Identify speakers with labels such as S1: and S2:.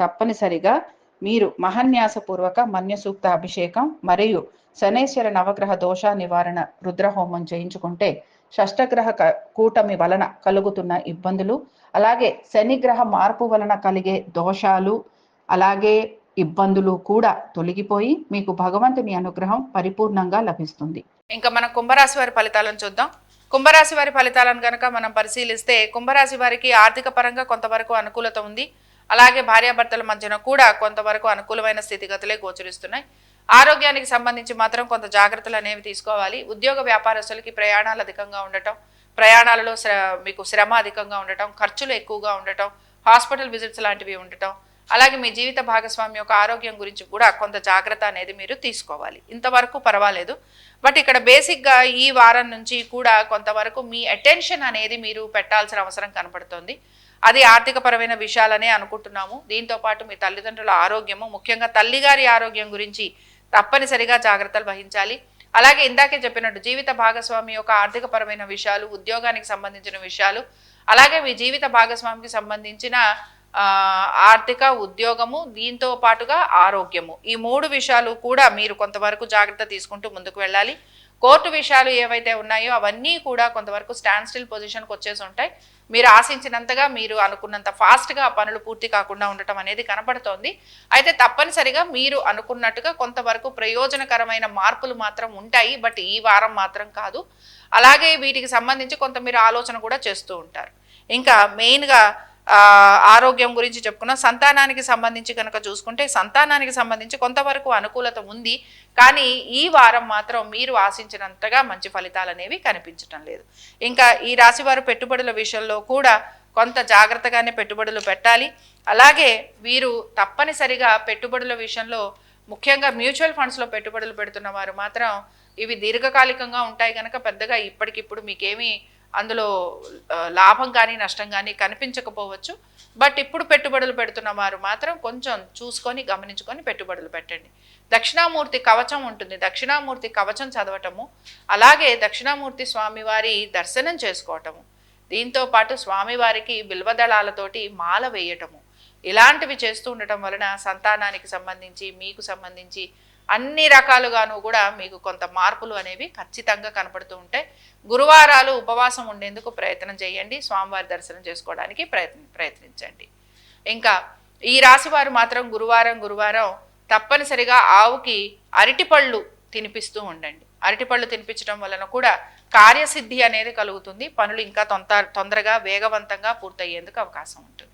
S1: తప్పనిసరిగా మీరు మహన్యాసపూర్వక మన్యసూక్త అభిషేకం మరియు శనేశ్వర నవగ్రహ దోష నివారణ రుద్రహోమం చేయించుకుంటే షష్టగ్రహ క- కూటమి వలన కలుగుతున్న ఇబ్బందులు అలాగే శనిగ్రహ మార్పు వలన కలిగే దోషాలు అలాగే ఇబ్బందులు కూడా తొలగిపోయి మీకు భగవంతుని అనుగ్రహం పరిపూర్ణంగా లభిస్తుంది.
S2: ఇంకా మనం కుంభరాశి వారి ఫలితాలను చూద్దాం. కుంభరాశి వారి ఫలితాలను కనుక మనం పరిశీలిస్తే కుంభరాశి వారికి ఆర్థిక పరంగా కొంతవరకు అనుకూలత ఉంది. అలాగే భార్యాభర్తల మధ్యన కూడా కొంతవరకు అనుకూలమైన స్థితిగతులే గోచరిస్తున్నాయి. ఆరోగ్యానికి సంబంధించి మాత్రం కొంత జాగ్రత్తలు అనేవి తీసుకోవాలి. ఉద్యోగ వ్యాపారస్తులకి ప్రయాణాలు అధికంగా ఉండటం ప్రయాణాలలో శ్ర మీకు శ్రమ అధికంగా ఉండటం ఖర్చులు ఎక్కువగా ఉండటం హాస్పిటల్ విజిట్స్ లాంటివి ఉండటం అలాగే మీ జీవిత భాగస్వామి యొక్క ఆరోగ్యం గురించి కూడా కొంత జాగ్రత్త అనేది మీరు తీసుకోవాలి. ఇంతవరకు పర్వాలేదు. బట్ ఇక్కడ బేసిక్గా ఈ వారం నుంచి కూడా కొంతవరకు మీ అటెన్షన్ అనేది మీరు పెట్టాల్సిన అవసరం కనపడుతోంది. అది ఆర్థికపరమైన విషయాలనే అనుకుంటున్నాము. దీంతో పాటు మీ తల్లిదండ్రుల ఆరోగ్యము ముఖ్యంగా తల్లిగారి ఆరోగ్యం గురించి తప్పనిసరిగా జాగ్రత్తలు వహించాలి. అలాగే ఇందాకే చెప్పినట్టు జీవిత భాగస్వామి యొక్క ఆర్థికపరమైన విషయాలు ఉద్యోగానికి సంబంధించిన విషయాలు అలాగే మీ జీవిత భాగస్వామికి సంబంధించిన ఆర్థిక ఉద్యోగము దీంతో పాటుగా ఆరోగ్యము. ఈ మూడు విషయాలు కూడా మీరు కొంతవరకు జాగ్రత్త తీసుకుంటూ ముందుకు వెళ్ళాలి. కోర్టు విషయాలు ఏవైతే ఉన్నాయో అవన్నీ కూడా కొంతవరకు స్టాండ్ స్టిల్ పొజిషన్కి వచ్చేసి ఉంటాయి. మీరు ఆశించినంతగా మీరు అనుకున్నంత ఫాస్ట్గా ఆ పనులు పూర్తి కాకుండా ఉండటం అనేది కనపడుతోంది అయితే తప్పనిసరిగా మీరు అనుకున్నట్టుగా కొంతవరకు ప్రయోజనకరమైన మార్పులు మాత్రం ఉంటాయి. బట్ ఈ వారం మాత్రం కాదు. అలాగే వీటికి సంబంధించి కొంత మీరు ఆలోచన కూడా చేస్తూ ఉంటారు. ఇంకా మెయిన్గా ఆరోగ్యం గురించి చెప్పుకున్నాం సంతానానికి సంబంధించి కనుక చూసుకుంటే సంతానానికి సంబంధించి కొంతవరకు అనుకూలత ఉంది. కానీ ఈ వారం మాత్రం మీరు ఆశించినంతగా మంచి ఫలితాలు అనేవి కనిపించటం లేదు. ఇంకా ఈ రాశివారు పెట్టుబడుల విషయంలో కూడా కొంత జాగ్రత్తగానే పెట్టుబడులు పెట్టాలి. అలాగే వీరు తప్పనిసరిగా పెట్టుబడుల విషయంలో ముఖ్యంగా మ్యూచువల్ ఫండ్స్లో పెట్టుబడులు పెడుతున్న వారు మాత్రం ఇవి దీర్ఘకాలికంగా ఉంటాయి కనుక పెద్దగా ఇప్పటికిప్పుడు మీకేమీ అందులో లాభం కానీ నష్టం కానీ కనిపించకపోవచ్చు. బట్ ఇప్పుడు పెట్టుబడులు పెడుతున్న వారు మాత్రం కొంచెం చూసుకొని గమనించుకొని పెట్టుబడులు పెట్టండి. దక్షిణామూర్తి కవచం ఉంటుంది. దక్షిణామూర్తి కవచం చదవటము అలాగే దక్షిణామూర్తి స్వామివారి దర్శనం చేసుకోవటము దీంతో పాటు స్వామివారికి బిల్వదళాలతోటి మాల వేయటము ఇలాంటివి చేస్తూ ఉండటం వలన సంతానానికి సంబంధించి మీకు సంబంధించి అన్ని రకాలుగాను కూడా మీకు కొంత మార్పులు అనేవి ఖచ్చితంగా కనపడుతూ ఉంటాయి. గురువారాలు ఉపవాసం ఉండేందుకు ప్రయత్నం చేయండి. స్వామివారి దర్శనం చేసుకోవడానికి ప్రయత్న ప్రయత్నించండి. ఇంకా ఈ రాశివారు మాత్రం గురువారం గురువారం తప్పనిసరిగా ఆవుకి అరటిపళ్ళు తినిపిస్తూ ఉండండి. అరటిపళ్ళు తినిపించడం వలన కూడా కార్యసిద్ధి అనేది కలుగుతుంది. పనులు ఇంకా తొంత తొందరగా వేగవంతంగా పూర్తయ్యేందుకు అవకాశం ఉంటుంది.